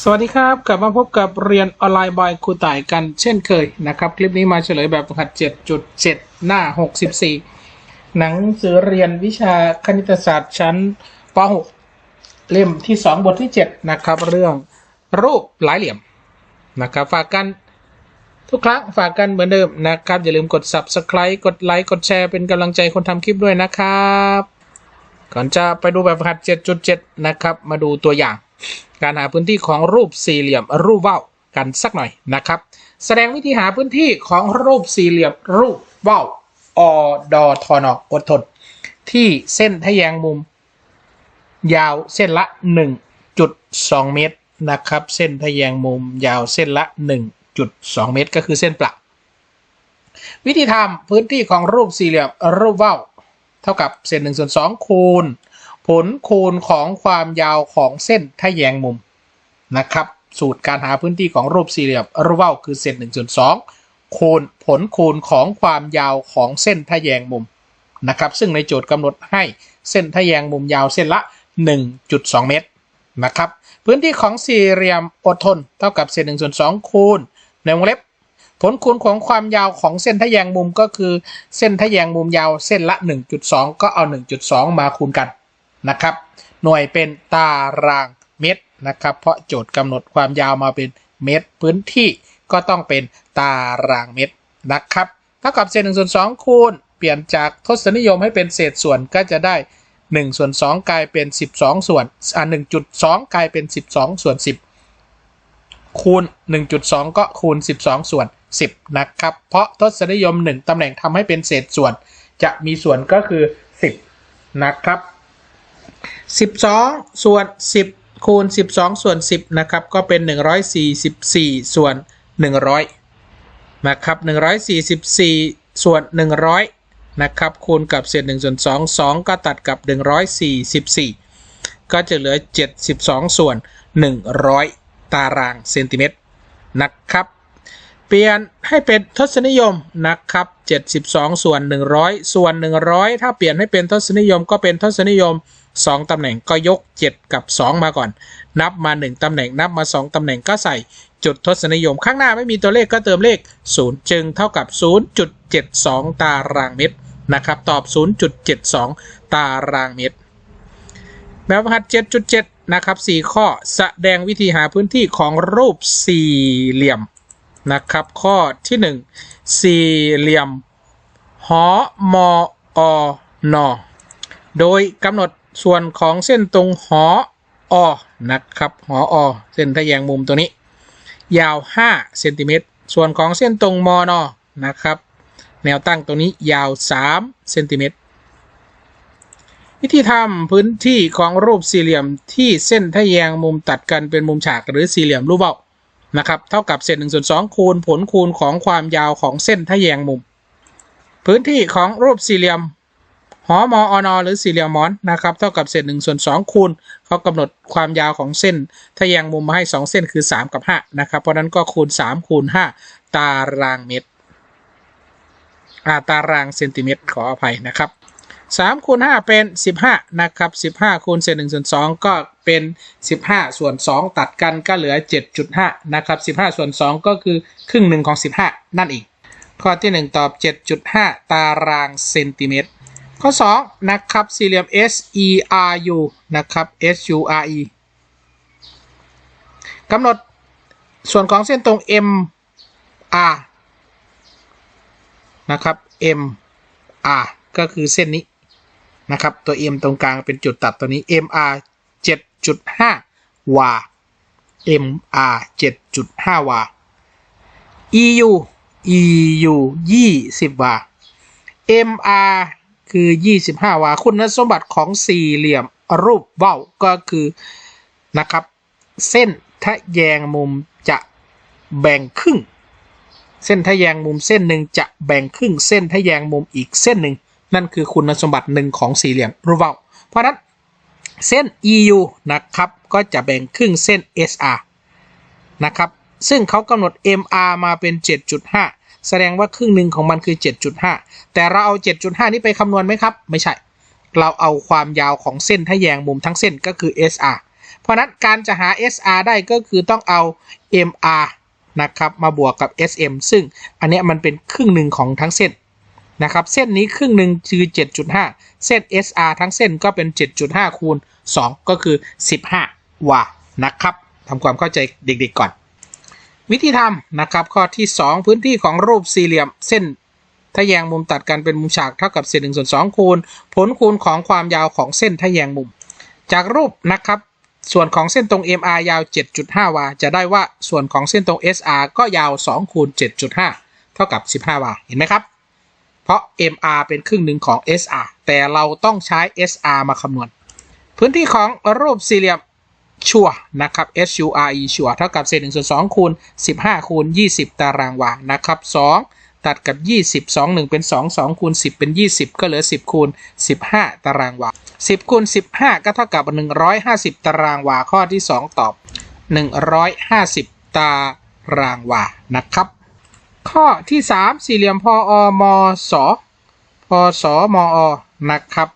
สวัสดีครับ กลับมาพบกับเรียนออนไลน์บายครูต่ายกันเช่นเคยนะครับ คลิปนี้มาเฉลยแบบฝึกหัด 7.7 หน้า 64 หนังสือเรียนวิชาคณิตศาสตร์ชั้นป .6 เล่มที่ 2 บทที่ 7 นะครับ เรื่องรูปหลายเหลี่ยมนะครับ ฝากกันทุกครั้งฝากกันเหมือนเดิมนะครับ อย่าลืมกด subscribe กดไลค์กดแชร์เป็นกำลังใจคนทำคลิปด้วยนะครับ ก่อนจะไปดูแบบฝึกหัด 7.7 นะครับ มาดูตัวอย่าง การหาพื้นที่ของรูปสี่เหลี่ยมรูปว่าวกันสักหน่อยนะครับ แสดงวิธีหาพื้นที่ของรูปสี่เหลี่ยมรูปว่าวอดอทอนอดทนที่เส้นทะแยงมุม ยาวเส้นละ 1.2 เมตรนะครับ เส้นทะแยงมุมยาวเส้นละ 1.2 เมตร ก็คือเส้นประวิธีทำพื้นที่ของรูปสี่เหลี่ยมรูปว่าวเท่ากับเศษ1ส่วน2คูณ ผลคูณของความยาวของเส้นทแยงมุมนะครับ สูตรการหาพื้นที่ของรูปสี่เหลี่ยมรูปว่าวคือเศษ1ส่วน2คูณผลคูณของความยาวของเส้นทแยงมุมนะครับ ซึ่งในโจทย์กำหนดให้เส้นทแยงมุมยาวเส้นละ 1.2 เมตรนะครับ พื้นที่ของสี่เหลี่ยมอดทน เท่ากับเศษ1ส่วน2คูณในวงเล็บ ผลคูณของความยาวของเส้นทแยงมุมก็คือเส้นทแยงมุมยาวเส้นละ 1.2 ก็เอา 1.2 มาคูณกัน นะครับ หน่วยเป็นตารางเมตรนะครับ เพราะโจทย์กำหนดความยาวมาเป็นเมตร พื้นที่ก็ต้องเป็นตารางเมตรนะครับเท่ากับเศษหนึ่งส่วนสองคูณเปลี่ยนจากทศนิยมให้เป็นเศษส่วนก็จะได้1ส่วน2กลายเป็น 12 ส่วนอ่า1.2 กลายเป็น 12 ส่วน 10 คูณ 1.2 ก็คูณ 12 ส่วน 10 นะครับ เพราะทศนิยม 1ตำแหน่งทำให้เป็นเศษส่วน จะมีส่วนก็คือ 10 นะครับ 12 ส่วน 10 คูณ 12 ส่วน 10 นะครับ ก็เป็น 144 ส่วน 100 นะครับ 144 ส่วน 100 นะครับ คูณกับเศษ1ส่วน2 2 ก็ตัดกับ 144 ก็จะเหลือ 72 ส่วน 100 ตารางเซนติเมตรนะครับ เปลี่ยนให้เป็นทศนิยมนะครับ 72 ส่วน 100 ส่วน 100 ถ้าเปลี่ยนให้เป็นทศนิยมก็เป็นทศนิยม 2 ตำแหน่งก็ยก 7 กับ 2 มาก่อน นับมา 1 ตำแหน่งนับมา 2 ตำแหน่งก็ใส่จุดทศนิยม ข้างหน้าไม่มีตัวเลขก็เติมเลข 0 จึงเท่ากับ 0.72 ตารางเมตรนะครับตอบ 0.72 ตารางเมตรแบบหัด 7.7 นะครับ 4 ข้อ แสดงวิธีหาพื้นที่ของรูปสี่เหลี่ยม นะครับ ข้อที่ 1 สี่เหลี่ยมหอมออนอโดยกำหนดส่วนของเส้นตรงหออนะครับหออเส้นทะแยงมุมตัวนี้ ยาว5เซนติเมตรส่วนของเส้นตรงมอนอนะครับ แนวตั้งตรงนี้ยาว3เซนติเมตรวิธีทำพื้นที่ของรูปสี่เหลี่ยมที่เส้นทะแยงมุมตัดกันเป็นมุมฉากหรือสี่เหลี่ยมรูปเบ้า นะครับเท่ากับเศษ1ส่วน2คูณผลคูณของความยาวของเส้นทะแยงมุม พื้นที่ของรูปสี่เหลี่ยมหอมออนอหรือสี่เหลี่ยมมอนนะครับเท่ากับเศษ1ส่วน2คูณเขากำหนดความยาวของเส้นทะแยงมุมมาให้ 2 เส้นคือ 3 กับ 5 นะครับ เพราะนั้นก็คูณ 3 คูณ 5 ตารางเมตรอ่าตารางเซนติเมตรขออภัยนะครับ 3คูณ5เป็น15นะครับ15คูณเศษ1ส่วน2ก็เป็น15ส่วน2ตัดกันก็เหลือ7.5นะครับ15ส่วน2ก็คือครึ่งหนึ่งของ15นั่นเองข้อที่1ตอบ7.5ตารางเซนติเมตรข้อ2นะครับสี่เหลี่ยม S E R U นะครับ S U R E กำหนดส่วนของเส้นตรง M R นะครับ M R ก็คือเส้นนี้ นะครับ ตัว M ตรงกลางเป็นจุดตัดตัวนี้ MR 7.5 วา MR 7.5 วา EU EU 20 วา MR คือ 25 วา คุณสมบัติของสี่เหลี่ยมรูปเบ้าก็คือนะครับ เส้นทะแยงมุมจะแบ่งครึ่ง เส้นทะแยงมุมเส้นหนึ่งจะแบ่งครึ่งเส้นทะแยงมุมอีกเส้นหนึ่ง นั่นคือคุณสมบัติหนึ่งของสี่เหลี่ยมรูเบ้าเพราะนั้นเส้น EU นะครับ ก็จะแบ่งครึ่งเส้น SR นะครับ ซึ่งเขากำหนด MR มาเป็น 7.5 แสดงว่าครึ่งหนึ่งของมันคือ 7.5 แต่เราเอา 7.5 นี้ไปคำนวณไหมครับ ไม่ใช่ เราเอาความยาวของเส้นทแยงมุมทั้งเส้นก็คือ SR เพราะนั้นการจะหา SR ได้ก็คือต้องเอา MR นะครับ มาบวกกับ SM ซึ่งอันนี้มันเป็นครึ่งหนึ่งของทั้งเส้น นะครับเส้นนี้ครึ่งหนึ่งคือ 7.5 เส้น SR ทั้งเส้นก็เป็น 7.5 คูณ 2 ก็คือ 15 วานะครับทำความเข้าใจเด็กๆก่อน วิธีทำนะครับข้อที่ 2 พื้นที่ของรูปสี่เหลี่ยมเส้นทแยงมุมตัดกันเป็นมุมฉากเท่ากับเศษหนึ่งส่วนสองคูณ ผลคูณของความยาวของเส้นทแยงมุม จากรูปนะครับ ส่วนของเส้นตรง MR ยาว 7.5 วา จะได้ว่าส่วนของเส้นตรง SR ก็ยาว 2 คูณ 7.5 เท่ากับ 15 วา เห็นไหมครับ เพราะ MR เป็นครึ่งหนึ่งของ SR แต่เราต้องใช้ SR มาคำนวณ พื้นที่ของรูปสี่เหลี่ยมชัวนะครับ S U R E ชัวเท่ากับเศษ1ส่วน2คูณ15คูณ20 ตารางวานะครับ 2 ตัดกับ 20 2 1 เป็น 2 2คูณ10 เป็น 20 ก็เหลือ 10คูณ15 ตารางวา 10คูณ15 ก็เท่ากับ 150 ตารางวา ข้อที่ 2 ตอบ 150 ตารางวานะครับ ข้อที่3สี่เหลี่ยมพออมสพสมอนะครับ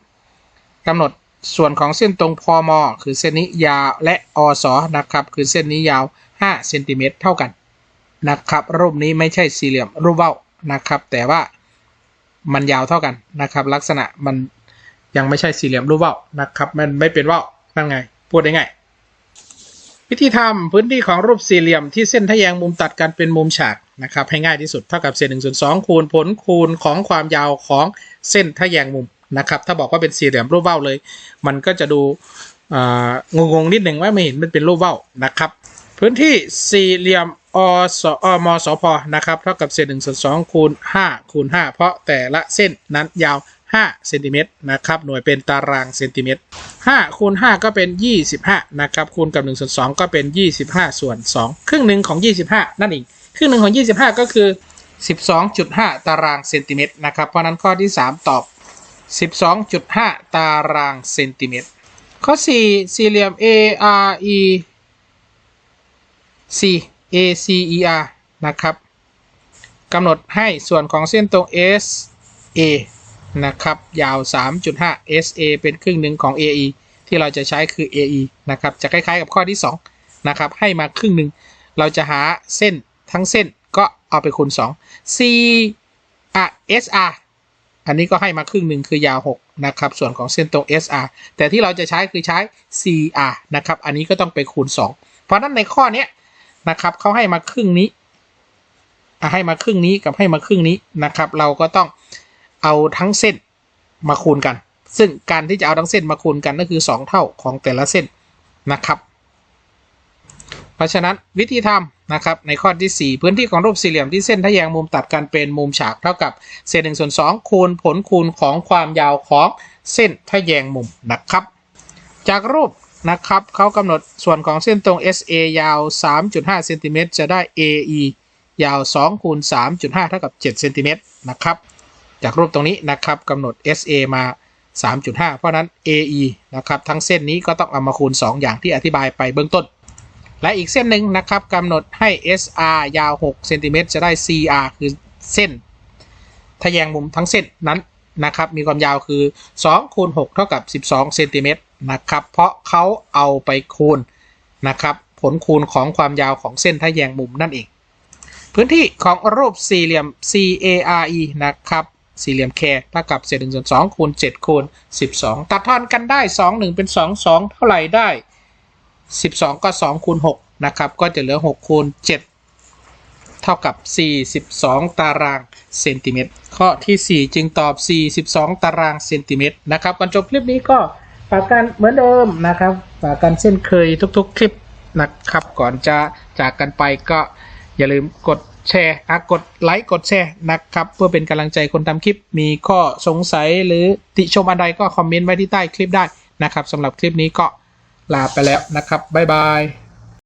กำหนดส่วนของเส้นตรงพอมคือเส้นนี้ยาวและอสนะครับ คือเส้นนี้ยาว5เซนติเมตรเท่ากันนะครับ รูปนี้ไม่ใช่สี่เหลี่ยมรูปเว้านะครับ แต่ว่ามันยาวเท่ากันนะครับ ลักษณะมันยังไม่ใช่สี่เหลี่ยมรูปเว้านะครับ มันไม่เป็นเว้านั่นไง พูดได้ไง วิธีทำพื้นที่ของรูปสี่เหลี่ยมที่เส้นทะแยงมุมตัดกันเป็นมุมฉากนะครับให้ง่ายที่สุดเท่ากับเศษหนึ่งส่วนสองคูณผลคูณของความยาวของเส้นทะแยงมุมนะครับ ถ้าบอกว่าเป็นสี่เหลี่ยมรูปเว้าเลย มันก็จะดูอ่างงนิดหนึ่งว่าไม่เห็นมันเป็นรูปเว้านะครับ พื้นที่สี่เหลี่ยมอสอมสพนะครับเท่ากับเศษหนึ่งส่วนสองคูณห้าคูณห้าเพราะแต่ละเส้นนั้นยาว 5เซนติเมตรนะครับหน่วยเป็นตารางเซนติเมตร5คูณ5ก็เป็น 25นะครับคูณกับ1ส่วน2ก็เป็น 25 ส่วน 2 ครึ่งหนึ่งของ 25 นั่นเองครึ่งหนึ่งของ 25 ก็คือ 12.5 ตารางเซนติเมตรนะครับเพราะนั้นข้อที่ 3 ตอบ 12.5 ตารางเซนติเมตรข้อ 4 สี่เหลี่ยม ARE C ACER นะครับกำหนดให้ส่วนของเส้นตรง SA นะครับ ยาว 3.5 SA เป็นครึ่งหนึ่งของ AE ที่เราจะใช้คือ AE นะครับ จะคล้ายๆกับข้อที่ 2 นะครับ ให้มาครึ่งหนึ่ง เราจะหาเส้นทั้งเส้นก็เอาไปคูณ 2 C อะ SR อันนี้ก็ให้มาครึ่งหนึ่งคือยาว 6 นะครับ ส่วนของเส้นตรง SR แต่ที่เราจะใช้คือใช้ CR นะครับ อันนี้ก็ต้องไปคูณ 2 เพราะนั้นในข้อนี้นะครับเขาให้มาครึ่งนี้ให้มาครึ่งนี้กับให้มาครึ่งนี้นะครับ เราก็ต้อง เอาทั้งเส้นมาคูณกัน ซึ่งการที่จะเอาทั้งเส้นมาคูณกันก็คือ 2 เท่าของแต่ละเส้นนะครับ เพราะฉะนั้นวิธีทำนะครับในข้อที่ 4 พื้นที่ของรูปสี่เหลี่ยมที่เส้นทะแยงมุมตัดกันเป็นมุมฉากเท่ากับเศษหนึ่งส่วนสองคูณผลคูณของความยาวของเส้นทะแยงมุมนะครับ จากรูปนะครับเขากำหนดส่วนของเส้นตรง SA ยาว 3.5 เซนติเมตรจะได้ AE ยาว2คูณ3.5 เท่ากับ7เซนติเมตรนะครับ จากรูปตรงนี้นะครับกำหนด SA มา 3.5 เพราะนั้น AE นะครับทั้งเส้นนี้ก็ต้องเอามาคูณ 2 อย่างที่อธิบายไปเบื้องต้น และอีกเส้นหนึ่งนะครับกำหนดให้ SR ยาว6เซนติเมตรจะได้ CR คือเส้นทะแยงมุมทั้งเส้นนั้นนะครับมีความยาวคือ2คูณ6เท่ากับ 12เซนติเมตรนะครับเพราะเขาเอาไปคูณนะครับผลคูณของความยาวของเส้นทะแยงมุมนั่นเอง พื้นที่ของรูปสี่เหลี่ยม CARE นะครับ สี่เหลี่ยมแคร์เท่ากับเศษหนึ่งส่วนสองคูณเจ็ดคูณสิบสองตัดทอนกันได้สองหนึ่งเป็นสองสองเท่าไหร่ได้สิบสองก็สองคูณหกนะครับ ก็จะเหลือหกคูณเจ็ดเท่ากับสี่สิบสองตารางเซนติเมตรข้อที่สี่จึงตอบสี่สิบสองตารางเซนติเมตรนะครับก่อนจบคลิปนี้ก็ฝากกันเหมือนเดิมนะครับฝากกันเช่นเคยทุกๆ คลิปนะครับ ก่อนจะจากกันไปก็อย่าลืมกด แชร์อะกดไลค์กดแชร์นะครับ เพื่อเป็นกำลังใจคนทำคลิปมีข้อสงสัยหรือติชมอะไรก็คอมเมนต์ไว้ที่ใต้คลิปได้นะครับสำหรับคลิปนี้ก็ลาไปแล้วนะครับบ๊ายบาย